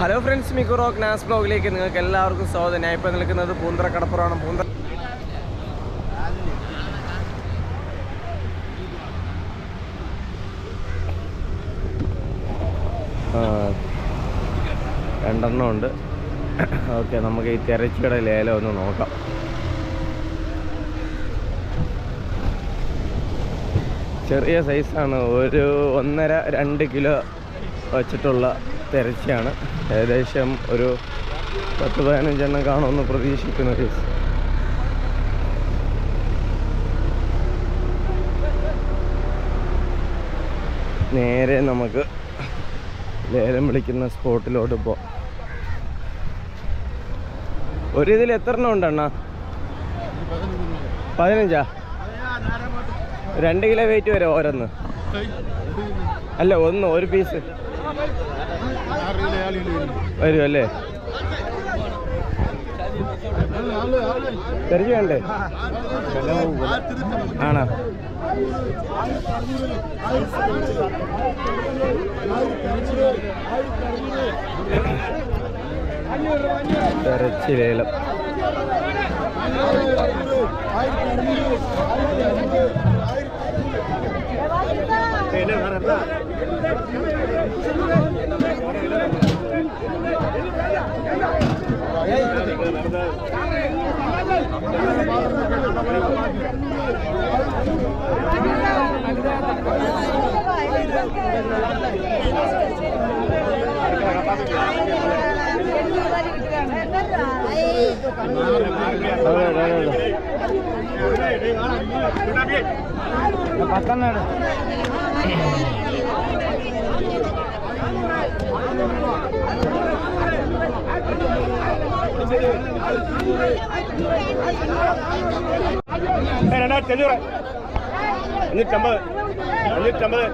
Hello friends മിക്കുറോ നാസ് ബ്ലോഗിലേക്ക് നിങ്ങൾക്ക് എല്ലാവർക്കും സ്വാഗതം. ഞാൻ ഇപ്പോൾ നിൽക്കുന്നത് പൂന്തറ കടപ്പുറമാണ്. പൂന്തറ രണ്ടെണ്ണം ഉണ്ട്. ഓക്കെ നമുക്ക് ഈ തിരച്ചിയുടെ ലേലം ഒന്ന് നോക്കാം. ചെറിയ സൈസാണ്. ഒരു ഒന്നര രണ്ട് കിലോ വച്ചിട്ടുള്ള തിരച്ചിയാണ്. ഏകദേശം ഒരു പത്ത് പതിനഞ്ചെണ്ണം കാണുമെന്ന് പ്രതീക്ഷിക്കുന്നു guys. നേരെ നമുക്ക് ലേലം വിളിക്കുന്ന സ്പോട്ടിലോട്ട് പോവാം ഒരു ഇതിൽ എത്ര എണ്ണം ഉണ്ടെണ്ണ? പതിനഞ്ചാ? രണ്ട് കിലോ വെയിറ്റ് വരെ ഓരോന്ന്. അല്ല ഒന്ന് ഒരു പീസ് വരും അല്ലേ? തെരഞ്ഞു ആണോ? തെരച്ചി അതെ, അതെ, അതെ. പത്തെണ്ണം രണ്ടായിരത്തി അഞ്ഞൂറ് അഞ്ഞൂറ്റമ്പത് അഞ്ഞൂറ്റമ്പത്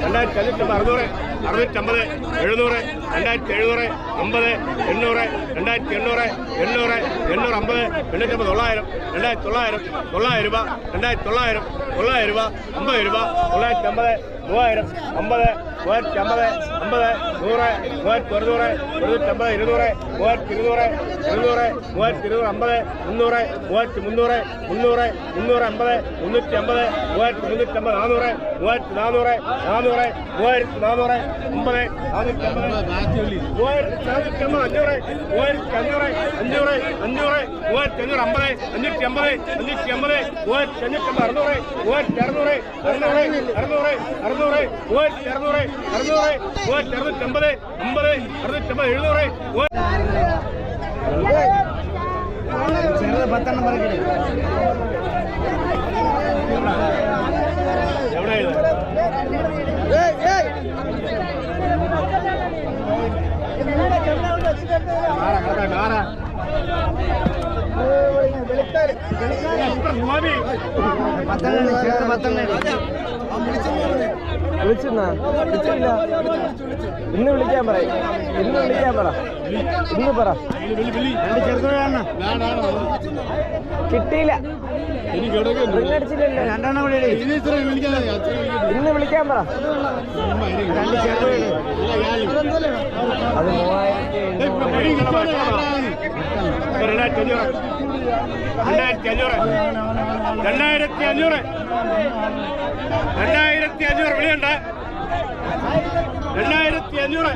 ரெண்டாயிரத்தி எழுநூற்றம்பது அறுநூறு அறுநூற்றம்பது எழுநூறு ரெண்டாயிரத்தி எழுநூறு ஐம்பது எண்ணூறு ரெண்டாயிரத்தி எண்ணூறு எண்ணூறு எண்ணூறு ஐம்பது எண்ணூற்றம்பது தொள்ளாயிரம் ரெண்டாயிரத்தி தொள்ளாயிரம் தொள்ளாயிரம் ரூபா ரெண்டாயிரத்தி தொள்ளாயிரம் தொள்ளாயிரம் ரூபா ஐம்பது ரூபா தொள்ளாயிரத்தி ஐம்பது மூவாயிரம் ஐம்பது മൂവായിരത്തി അമ്പത് അമ്പത് നൂറ് മൂവായിരത്തി ഒരുന്നൂറ് ഒരുന്നൂറ്റമ്പത് ഇരുന്നൂറ് മൂവായിരത്തി ഇരുന്നൂറ് ഇരുന്നൂറ് മൂവായിരത്തി ഇരുന്നൂറ് അമ്പത് മുന്നൂറ് മൂവായിരത്തി മുന്നൂറ് മുന്നൂറ് മുന്നൂറ് അമ്പത് മുന്നൂറ്റി അമ്പത് മൂവായിരത്തി മുന്നൂറ്റമ്പത് നാനൂറ് മൂവായിരത്തി നാനൂറ് നാനൂറ് മൂവായിരത്തി നാനൂറ് അമ്പത് നാനൂറ്റി അമ്പത് മൂവായിരത്തി നാനൂറ്റി അമ്പത് അഞ്ഞൂറ് മൂവായിരത്തി അഞ്ഞൂറ് അഞ്ഞൂറ് അഞ്ഞൂറ് മൂവായിരത്തി അഞ്ഞൂറ് അമ്പത് അഞ്ഞൂറ്റി അമ്പത് അഞ്ഞൂറ്റി അമ്പത് മൂവായിരത്തി അഞ്ഞൂറ്റമ്പത് അറുന്നൂറ് മൂവായിരത്തി അറുന്നൂറ് അറുന്നൂറ് അറുന്നൂറ് അറുന്നൂറ് മൂവായിരത്തി അറുന്നൂറ് அறுநூறு இரநூத்தி ஐம்பது ஐம்பது அறுநூத்தி ஐம்பது எழுநூறு பத்தாம் நம்பர் எவ்வளோ நாரா பத்தனை பத்தனை വിളിച്ചെന്നാ വിളിച്ചില്ല. ഇന്ന് വിളിക്കാൻ പറ. ഇന്ന് വിളിക്കാൻ പറ. ഇന്ന് പറ. കിട്ടിയില്ല. ഇന്ന് വിളിക്കാൻ പറ. അത് മൂവായിരത്തി രണ്ടായിരത്തി അഞ്ഞൂറ് രണ്ടായിരത്തി അഞ്ഞൂറ് രണ്ടായിരത്തി അഞ്ഞൂറ് രണ്ടായിരത്തി അഞ്ഞൂറ് വിളിയുണ്ട്. രണ്ടായിരത്തി അഞ്ഞൂറ്